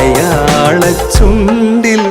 മലയാള ചുണ്ടിൽ